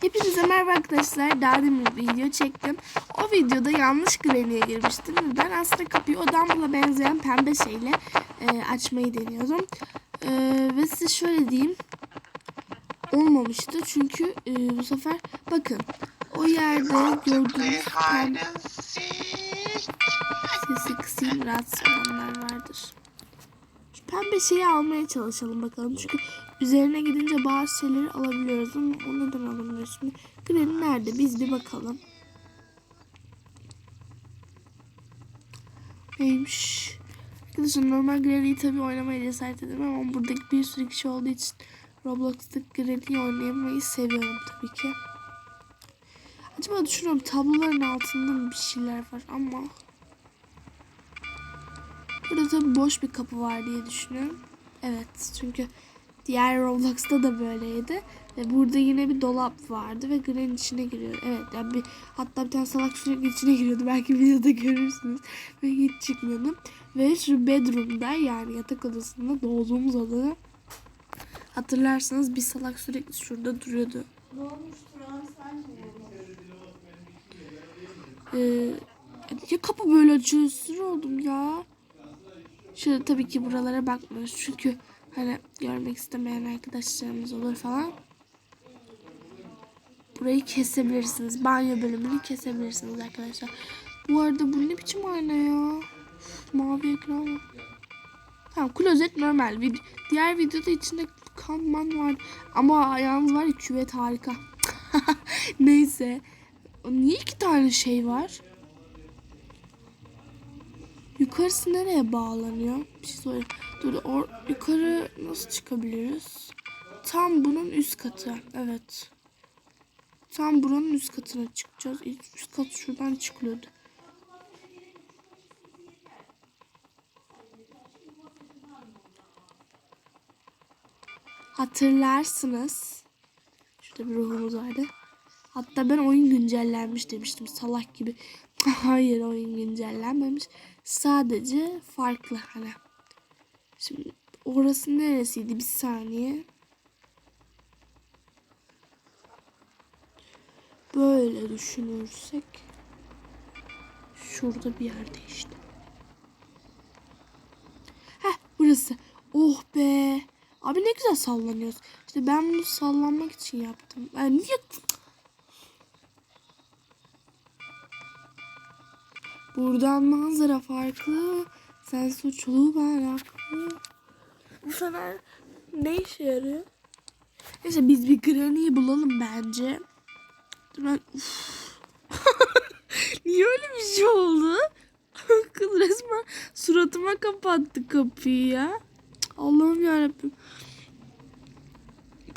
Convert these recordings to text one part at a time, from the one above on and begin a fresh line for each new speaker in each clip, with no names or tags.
Hepinize merhaba arkadaşlar. Daha demin bir video çektim. O videoda yanlış Granny'e girmiştim. Ben aslında kapıyı o Dumble'a benzeyen pembe şeyle e, açmayı deniyordum. E, ve size şöyle diyeyim. Olmamıştı çünkü e, bu sefer bakın o yerde gördüğünüz pembe sesi kısayım rahatsız olanlar vardır. Şu pembe şeyi almaya çalışalım bakalım. Çünkü üzerine gidince bazı şeyleri alabiliyoruz ama o neden alamıyoruz şimdi? Granny nerede? Biz bir bakalım. Neymiş? Arkadaşlar normal Granny'yi tabii oynamaya cesaret edemem ama buradaki bir sürü kişi olduğu için Roblox'ta Granny'yi oynamayı seviyorum tabii ki. Acaba düşünüyorum tabloların altında mı bir şeyler var ama Burada tabii boş bir kapı var diye düşünüyorum. Evet çünkü diğer Roblox'ta da böyleydi. Ve burada yine bir dolap vardı ve Granny içine giriyor. Evet yani bir, hatta bir tane salak sürekli içine giriyordu. Belki videoda görürsünüz. Ve hiç çıkmıyordum. Ve şu bedroom'da yani yatak odasında doğduğumuz odada hatırlarsanız bir salak sürekli şurada duruyordu. Ee, ya kapı böyle açıyor sinir oldum ya. Şöyle tabii ki buralara bakmıyoruz. Çünkü hani görmek istemeyen arkadaşlarımız olur falan. Burayı kesebilirsiniz. Banyo bölümünü kesebilirsiniz arkadaşlar. Bu arada bu ne biçim ayna ya? Mavi ekran. Tamam klozet normal. Vid- Diğer videoda içinde kanman var. Ama yalnız var ya küvet harika. Neyse. Niye iki tane şey var? Yukarısı nereye bağlanıyor? Bir şey sorayım. Dur or yukarı nasıl çıkabiliriz? Tam bunun üst katı. Evet. Tam buranın üst katına çıkacağız. İlk üst kat şuradan çıkıyordu. Hatırlarsınız. Şurada bir ruhumuz vardı. Hatta ben oyun güncellenmiş demiştim salak gibi. Hayır oyun güncellenmemiş. Sadece farklı hani. Şimdi orası neresiydi bir saniye. Böyle düşünürsek şurada bir yerde işte. Heh burası. Oh be. Abi ne güzel sallanıyoruz. İşte ben bunu sallanmak için yaptım. Yani niye Buradan manzara farklı. Sen suçlu ben haklı. Bu fener ne işe yarıyor? Neyse biz bir Granny'yi bulalım bence. Dur ben... Niye öyle bir şey oldu? Kız resmen suratıma kapattı kapıyı ya. Allah'ım yarabbim.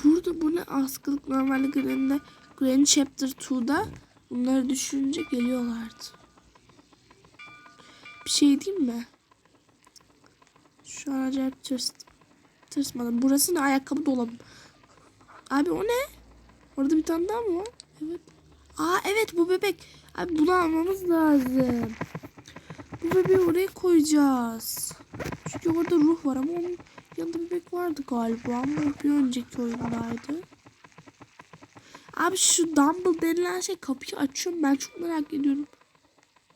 Burada bu ne askılık normalde Granny'de Granny Chapter 2'da bunları düşününce geliyorlardı. Bir şey diyeyim mi? Şu an acayip tırs, tırsmadım. Burası ne? Ayakkabı dolabı. Abi o ne? Orada bir tane daha mı? Evet. Aa evet bu bebek. Abi bunu almamız lazım. Bu bebeği oraya koyacağız. Çünkü orada ruh var ama onun yanında bebek vardı galiba. Ama bir önceki oyundaydı. Abi şu Dumble denilen şey kapıyı açıyorum. Ben çok merak ediyorum.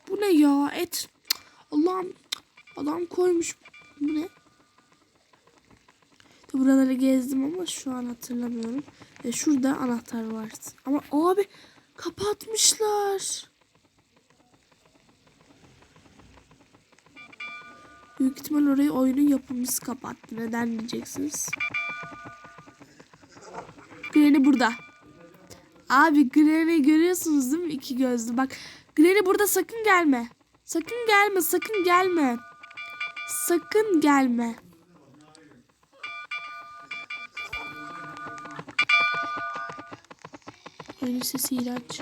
Bu ne ya? Et. Allah'ım adam koymuş. Bu ne? Buraları gezdim ama şu an hatırlamıyorum. E şurada anahtar var. Ama abi kapatmışlar. Büyük ihtimal orayı oyunun yapımcısı kapattı. Neden diyeceksiniz? Granny burada. Abi Granny görüyorsunuz değil mi? İki gözlü. Bak Granny burada sakın gelme. Sakın gelme, sakın gelme. Sakın gelme. Oyunun sesi iğrenç.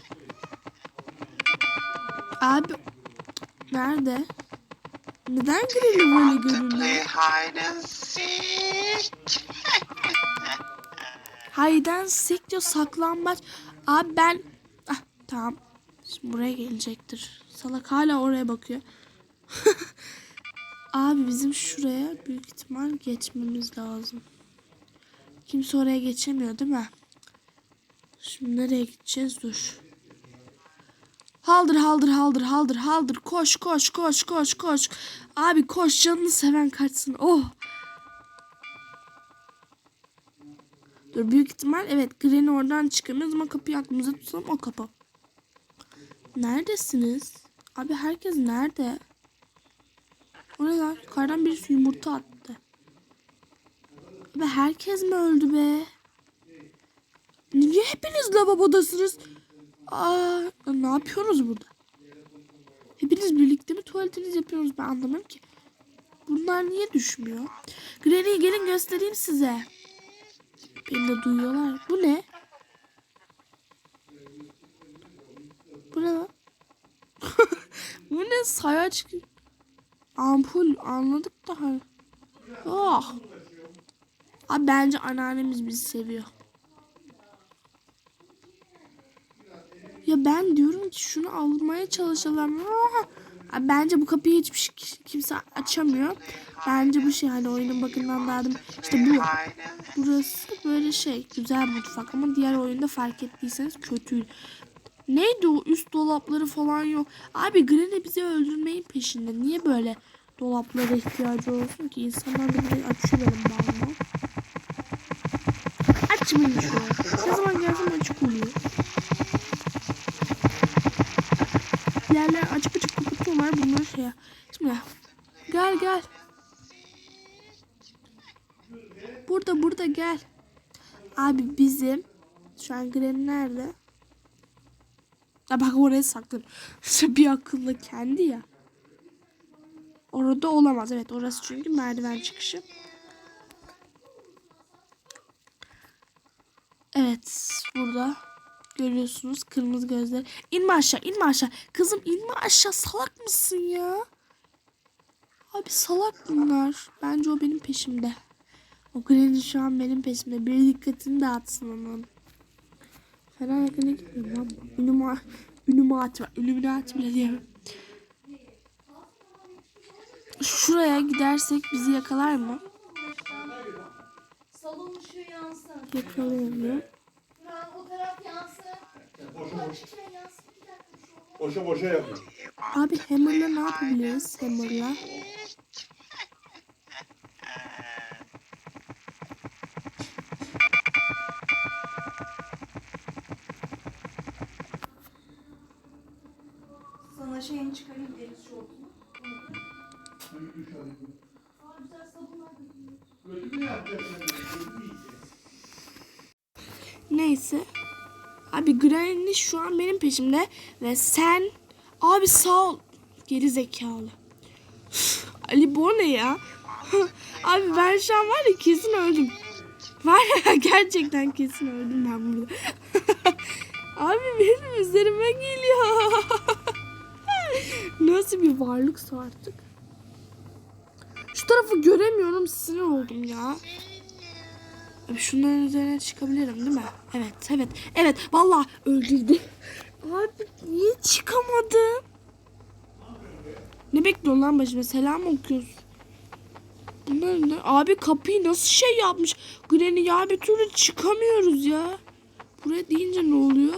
Abi nerede? Neden Granny böyle görünüyor? Hayden sik diyor saklambaç. Abi ben... Ah, tamam. Şimdi buraya gelecektir. Salak hala oraya bakıyor. Abi bizim şuraya büyük ihtimal geçmemiz lazım. Kimse oraya geçemiyor değil mi? Şimdi nereye gideceğiz? Dur. Haldır haldır haldır haldır haldır. Koş koş koş koş koş. Abi koş canını seven kaçsın. Oh. Dur büyük ihtimal evet Granny oradan çıkamıyoruz ama kapıyı aklımıza tutalım o kapı. Neredesiniz? Abi herkes nerede? O ne lan? Yukarıdan birisi yumurta attı. Abi herkes mi öldü be? Niye hepiniz lavabodasınız? Aa, ne yapıyorsunuz burada? Hepiniz birlikte mi tuvaletiniz yapıyorsunuz ben anlamam ki. Bunlar niye düşmüyor? Granny gelin göstereyim size. Beni de duyuyorlar. Bu ne? Bu ne lan? Bu ne sayaç. Ampul anladık da. hani. Oh. Abi bence anneannemiz bizi seviyor. Ya ben diyorum ki şunu almaya çalışalım. Ah! Abi bence bu kapıyı hiçbir kimse açamıyor. Bence bu şey hani oyunun bakımından daha işte bu. Burası böyle şey güzel mutfak ama diğer oyunda fark ettiyseniz kötü. Neydi o üst dolapları falan yok. Abi Granny bizi öldürmeyin peşinde. Niye böyle dolaplara ihtiyacı olsun ki? İnsanlar da burayı açıyor benim bağımı. Açmayın şunu. Ne zaman gelsem açık oluyor. Yerler açık açık kapatıyorlar bunları şey. Şimdi gel gel. Burada burada gel. Abi bizim şu an Granny nerede? Ya bak oraya saklan. bir akıllı kendi ya. Orada olamaz. Evet orası çünkü merdiven çıkışı. Evet burada görüyorsunuz kırmızı gözler. İnme aşağı inme aşağı. Kızım inme aşağı salak mısın ya? Abi salak bunlar. Bence o benim peşimde. O Granny şu an benim peşimde. Bir dikkatini dağıtsın onun. Fena yakına gitmiyorum lan. Ünüma, ünümat var. Ünümat bile diyemem. Şuraya gidersek bizi yakalar mı?
Salon ışığı yansın.
Yakalayamıyor.
Burak o taraf yansın.
Boşa
Bak
boş,
şuraya yansın. Bir dakika şu an.
boşa boşa yapıyor.
Abi Hammer'la ne yapabiliriz? Hammer'la. Neyse. Abi Granny şu an benim peşimde ve sen abi sağ ol geri zekalı. Ali bu ne ya? abi ben şu an var ya kesin öldüm. Var ya gerçekten kesin öldüm ben burada. abi benim üzerime geliyor. Nasıl bir varlıksa artık. Şu tarafı göremiyorum sinir oldum ya. Şunların üzerine çıkabilirim değil mi? Evet, evet, evet. Vallahi öldürdü. Abi niye çıkamadım? Ne bekliyorsun lan başıma? Selam okuyorsun? Bunlar ne? Abi kapıyı nasıl şey yapmış? Granny ya bir türlü çıkamıyoruz ya. Buraya deyince ne oluyor?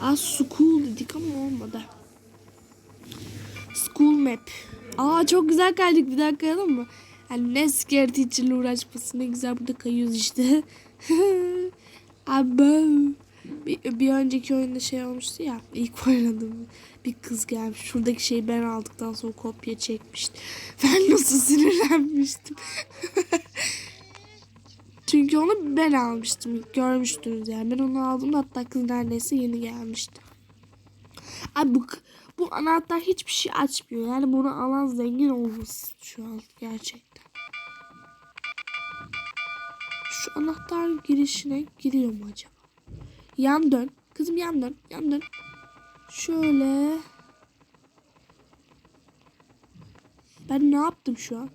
Aa school dedik ama olmadı. School map. Aa çok güzel kaydık bir daha kayalım mı? Yani ne scare teacher'la uğraşması ne güzel burada kayıyoruz işte. Abi bir, bir önceki oyunda şey olmuştu ya ilk oynadığım bir kız gelmiş. Şuradaki şeyi ben aldıktan sonra kopya çekmişti. Ben nasıl sinirlenmiştim. Onu ben almıştım. Görmüştünüz yani. Ben onu aldım hatta kız neredeyse yeni gelmişti. Abi bu, bu anahtar hiçbir şey açmıyor. Yani bunu alan zengin olmasın şu an gerçekten. Şu anahtar girişine giriyor mu acaba? Yan dön. Kızım yan dön. Yan dön. Şöyle. Ben ne yaptım şu an?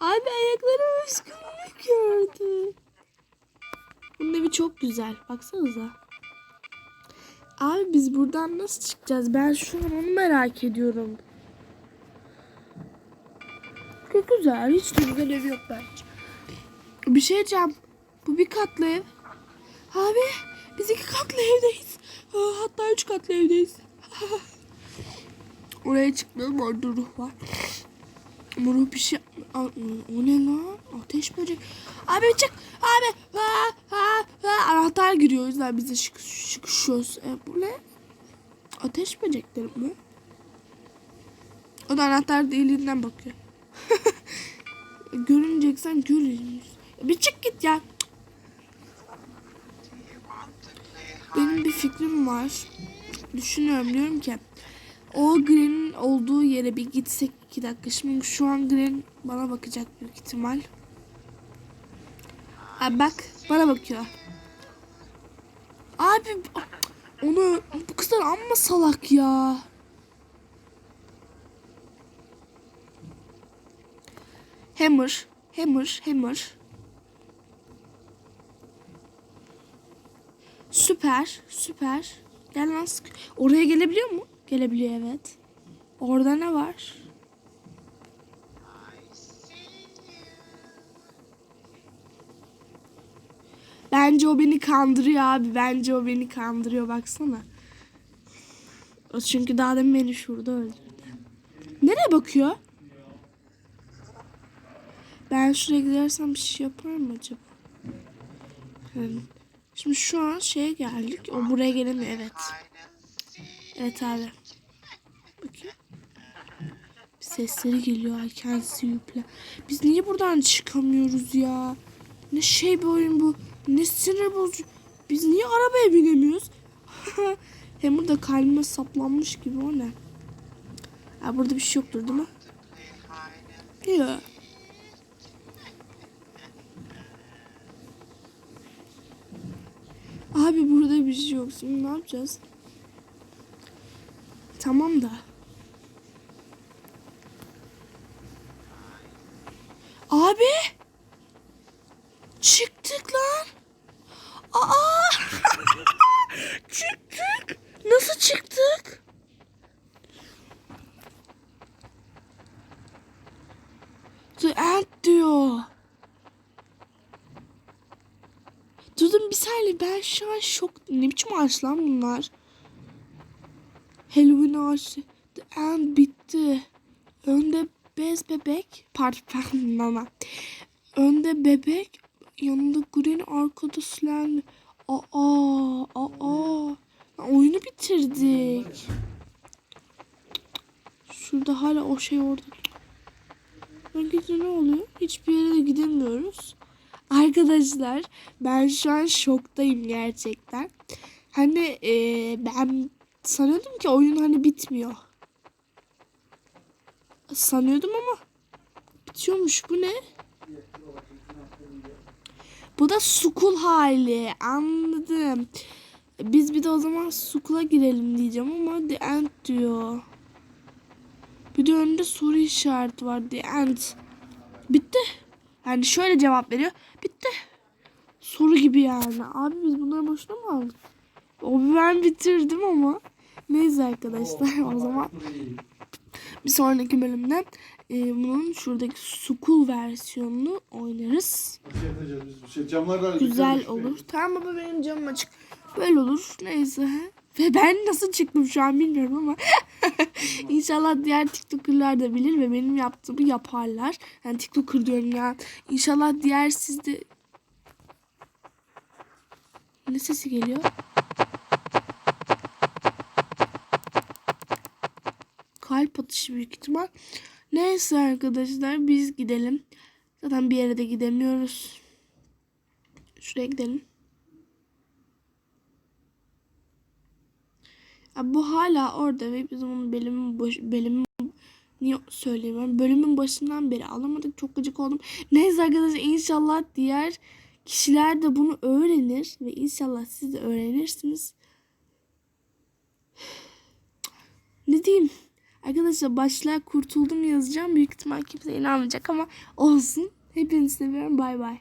Abi ayaklarım ıskalamak gördü. Bunun evi çok güzel. Baksanıza. Abi biz buradan nasıl çıkacağız? Ben şu an onu merak ediyorum. Çok güzel. Hiç de güzel ev yok bence. Bir şey diyeceğim. Bu bir katlı ev. Abi biz iki katlı evdeyiz. Ha, Hatta üç katlı evdeyiz. Oraya çıkmıyorum orada ruh var. Ruh bir şey... Aa, O ne lan? Ateş böcek. Abi çık. Abi. Ha, ha, ha. Anahtar giriyor o yüzden biz de şık. E, bu ne? Ateş böcekleri mi? O da anahtar deliğinden bakıyor. Görüneceksen görürüz. Bir çık git ya. Benim bir fikrim var. Düşünüyorum diyorum ki o Gren'in olduğu yere bir gitsek iki dakika. Şimdi şu an Gren bana bakacak büyük ihtimal. Abi bak bana bakıyor. Abi onu bu kızlar amma salak ya. Hammer, hammer, hammer. Süper, süper. Gel lan. Oraya gelebiliyor mu? Gelebiliyor evet. Orada ne var? Bence o beni kandırıyor abi. Bence o beni kandırıyor baksana. O çünkü daha demin beni şurada öldürdü. Nereye bakıyor? Ben şuraya gidersem bir şey yapar mı acaba? Yani, şimdi şu an şeye geldik. O buraya gelemiyor evet. Evet abi. Bakayım. Sesleri geliyor. I can see you. Biz niye buradan çıkamıyoruz ya? Ne şey bir oyun bu. Ne sinir bozucu. Biz niye arabaya binemiyoruz? Hem burada kalbime saplanmış gibi o ne? Ha, burada bir şey yoktur değil mi? Yok. Abi burada bir şey yok. Şimdi ne yapacağız? Tamam da. Abi. Çıktık lan. Aa. çıktık. Nasıl çıktık? End diyor. Durdum bir saniye ben şu an şok. Ne biçim ağaç lan bunlar? Halloween ağacı. The end bitti. Önde bez bebek. Pardon pardon mama. Önde bebek. Yanında green arkada slime. Aa, aa. Oyunu bitirdik. Şurada hala o şey orada. Gidince ne oluyor? Hiçbir yere de gidemiyoruz. Arkadaşlar ben şu an şoktayım gerçekten. Hani eee, ben sanıyordum ki oyun hani bitmiyor. Sanıyordum ama bitiyormuş. Bu ne? Bu da sukul hali. Anladım. Biz bir de o zaman sukula girelim diyeceğim ama the end diyor. Bir de önünde soru işareti var. The end. Bitti. Yani şöyle cevap veriyor. Bitti. Soru gibi yani. Abi biz bunları boşuna mı aldık? O ben bitirdim ama. Neyse arkadaşlar o zaman bir sonraki bölümde e, bunun şuradaki sukul versiyonunu oynarız.
Şey şey.
Güzel olur. Tamam baba benim canım açık. Böyle olur. Neyse. Ve ben nasıl çıktım şu an bilmiyorum ama inşallah diğer TikToker'lar da bilir ve benim yaptığımı yaparlar. Yani TikToker diyorum ya. İnşallah diğer sizde ne sesi geliyor? Kalp atışı büyük ihtimal. Neyse arkadaşlar biz gidelim. Zaten bir yere de gidemiyoruz. Şuraya gidelim. Ya bu hala orada ve biz onun bölümün baş, bölümün niye söyleyeyim bölümün başından beri alamadık çok gıcık oldum. Neyse arkadaşlar inşallah diğer kişiler de bunu öğrenir ve inşallah siz de öğrenirsiniz. Ne diyeyim? Arkadaşlar başlığa kurtuldum yazacağım. Büyük ihtimal kimse inanmayacak ama olsun. Hepinizi seviyorum. Bay bay.